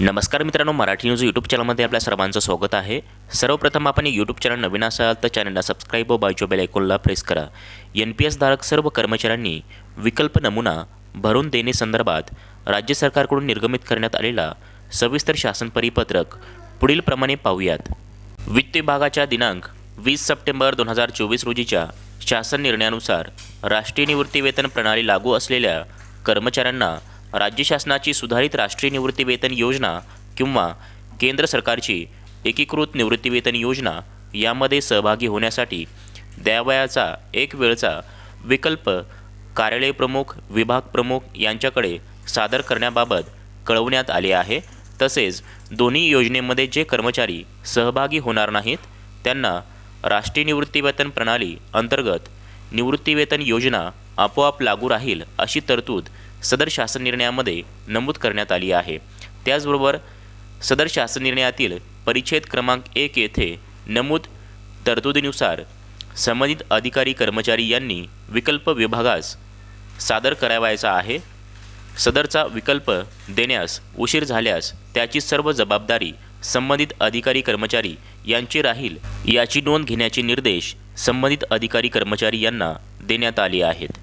नमस्कार मित्रांनो Marathi news YouTube चॅनलमध्ये आपल्या सर्वांचं स्वागत आहे. सर्वप्रथम आपण यूट्यूब चॅनल नवीन असाल तर चॅनलला सबस्क्राईब व बाजू बेल आयकॉनला प्रेस करा. एन पी एस धारक सर्व कर्मचाऱ्यांनी विकल्प नमुना भरून देणे संदर्भात राज्य सरकारकडून निर्गमित करण्यात आलेला सविस्तर शासन परिपत्रक पुढीलप्रमाणे पाहूयात. वित्त विभागाच्या दिनांक वीस सप्टेंबर दोन हजार चोवीस रोजीच्या शासन निर्णयानुसार राष्ट्रीय निवृत्ती वेतन प्रणाली लागू असलेल्या कर्मचाऱ्यांना राज्य शासनाची सुधारित राष्ट्रीय निवृत्तीवेतन योजना किंवा केंद्र सरकारची एकीकृत निवृत्तीवेतन योजना यामध्ये सहभागी होण्यासाठी द्यावयाचा एक वेळचा विकल्प कार्यालय प्रमुख विभाग प्रमुख यांच्याकडे सादर करण्याबाबत कळवण्यात आले आहे. तसेच दोन्ही योजनेमध्ये जे कर्मचारी सहभागी होणार नाहीत त्यांना राष्ट्रीय निवृत्तीवेतन प्रणाली अंतर्गत निवृत्तीवेतन योजना आपोआप लागू राहील अशी तरतूद सदर शासन निर्णयामध्ये नमूद करण्यात आली आहे. त्याचबरोबर सदर शासन निर्णयातील परिच्छेद क्रमांक एक येथे नमूद तरतुदीनुसार संबंधित अधिकारी कर्मचारी यांनी विकल्प विभागास सादर करावायचा आहे. सदरचा विकल्प देण्यास उशीर झाल्यास त्याची सर्व जबाबदारी संबंधित अधिकारी कर्मचारी यांची राहील याची नोंद घेण्याचे निर्देश संबंधित अधिकारी कर्मचारी यांना देण्यात आले आहेत.